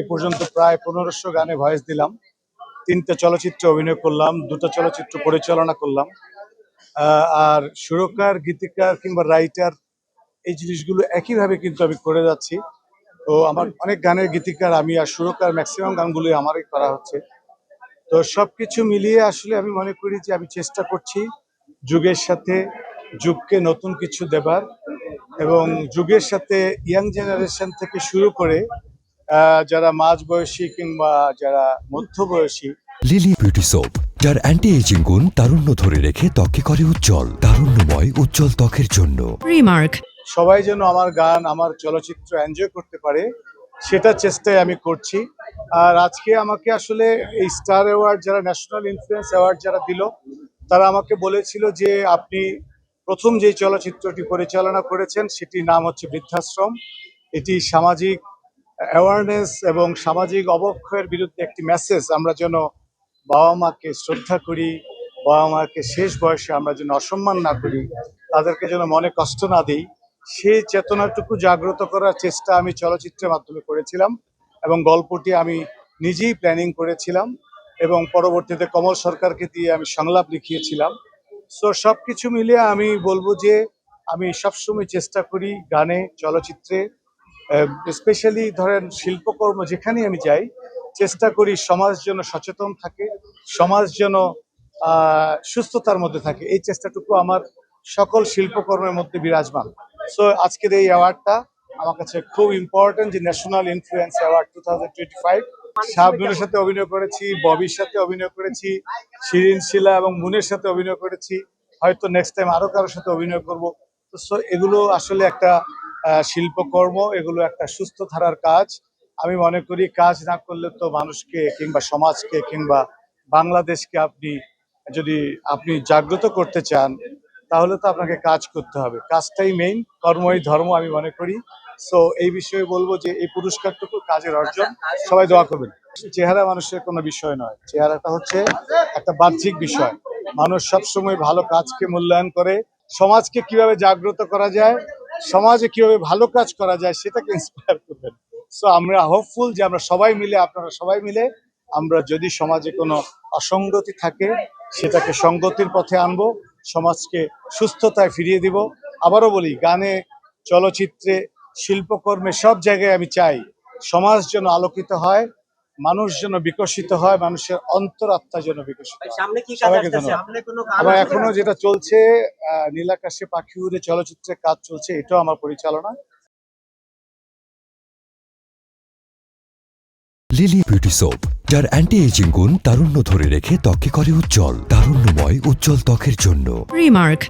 এ পর্যন্ত প্রায় পনেরোশো গানে ভয়েস দিলাম। তিনটা চলচ্চিত্রে অভিনয় করলাম, দুটো চলচ্চিত্র পরিচালনা করলাম। আর সুরকার, গীতিকার কিংবা রাইটার এই জিনিসগুলো একইভাবে কিন্তু আমি করে যাচ্ছি। তো আমার অনেক গানের গীতিকার আমি আর সুরকার ম্যাক্সিমাম গানগুলোই আমারই করা হচ্ছে। তো সবকিছু মিলিয়ে আসলে আমি মনে করি যে আমি চেষ্টা করছি যুগের সাথে যুগকে নতুন কিছু দেবার এবং যুগের সাথে ইয়াং জেনারেশন থেকে শুরু করে যারা মাঝ বয়সী কিংবা যারা মধ্যবয়সী। লিলি বিউটি সোপ যার অ্যান্টি এজিং গুণ তারুণ্য ধরে রেখে ত্বকে করে উজ্জ্বল তারুণ্যময় উজ্জ্বল ত্বকের জন্য। Remark. সবাই যেন আমার গান আমার চলচ্চিত্র এনজয় করতে পারে সেটা চেষ্টায় আমি করছি। আর আজকে আমাকে আসলে এই স্টার অ্যাওয়ার্ড যারা ন্যাশনাল ইনফ্লুয়েন্স অ্যাওয়ার্ড যারা দিল তারা আমাকে বলেছিল যে আপনি প্রথম যে চলচ্চিত্রটি পরিচালনা করেছেন সেটির নাম হচ্ছে বৃদ্ধাশ্রম। এটি সামাজিক অ্যাওয়ারনেস এবং সামাজিক অবক্ষয়ের বিরুদ্ধে একটি মেসেজ আমরা যেন বাবা মাকে শ্রদ্ধা করি, বাবা মাকে শেষ বয়সে আমরা যেন অসম্মান না করি, তাদেরকে যেন মনে কষ্ট না দিই সেই চেতনাটুকু জাগ্রত করার চেষ্টা আমি চলচ্চিত্রের মাধ্যমে করেছিলাম এবং গল্পটি আমি নিজেই প্ল্যানিং করেছিলাম এবং পরবর্তীতে কমল সরকারকে দিয়ে আমি সংলাপ লিখিয়েছিলাম। সো সব কিছু মিলিয়ে আমি বলব যে আমি সবসময় চেষ্টা করি গানে, চলচ্চিত্রে স্পেশালি ধরেন শিল্পকর্ম যেখানেই আমি যাই, চেষ্টা করি সমাজ যেন সচেতন থাকে, সমাজ যেন সুস্থতার মধ্যে থাকে। এই চেষ্টাটুকু আমার সকল শিল্পকর্মের মধ্যে বিরাজমান। সো আজকের এই অ্যাওয়ার্ডটা আমার কাছে খুব ইম্পর্টেন্ট যে national influence award two thousand five সাথে অভিনয় করেছি, ববির সাথে অভিনয় করেছি, শিরিন, শিলা এবং মুনের সাথে অভিনয় করেছি। হয়তো নেক্সট টাইম আরও কারোর সাথে অভিনয় করব। তো সো এগুলো আসলে একটা শিল্পকর্ম, এগুলো একটা সুস্থ ধারার কাজ। আমি মনে করি কাজ না করলে তো মানুষকে কিংবা সমাজকে কিংবা বাংলাদেশকে আপনি যদি আপনি জাগ্রত করতে চান, তাহলে তো আপনাকে কাজ করতে হবে। কাজটাই মেইন কর্মই ধর্ম আমি মনে করি। সো এই বিষয়ে বলব যে এই পুরস্কারটুকু কাজের অর্জন। সবাই দোয়া করবেন। চেহারা মানুষের কোনো বিষয় নয়। চেহারাটা হচ্ছে একটা বাহ্যিক বিষয়। মানুষ সবসময় ভালো কাজকে মূল্যায়ন করে। সমাজকে কীভাবে জাগ্রত করা যায় সমাজে কীভাবে ভালো কাজ করা যায় সেটাকে ইন্সপায়ার করবেন। সো আমরা হোপফুল যে আমরা সবাই মিলে, আপনারা সবাই মিলে, আমরা যদি সমাজে কোনো অসঙ্গতি থাকে, সেটাকে সঙ্গতির পথে আনব, সমাজকে সুস্থতায় ফিরিয়ে দিব। আবারও বলি, গানে, চলচ্চিত্রে, শিল্পকর্মে সব জায়গায় আমি চাই, সমাজ যেন আলোকিত হয় মানুষ যেন বিকশিত হয় মানুষের অন্তরাত্মা যেন বিকশিত হয়। কাজ এখনও যেটা চলছে নীলাকাশে পাখি উড়ে চলচ্চিত্রের কাজ চলছে এটাও আমার পরিচালনা। লিলি বিউটি সোপ যার অ্যান্টি এজিং গুণ তারুণ্য ধরে রেখে ত্বকে করে উজ্জ্বল তারুণ্যময় উজ্জ্বল ত্বকের জন্য। Remark.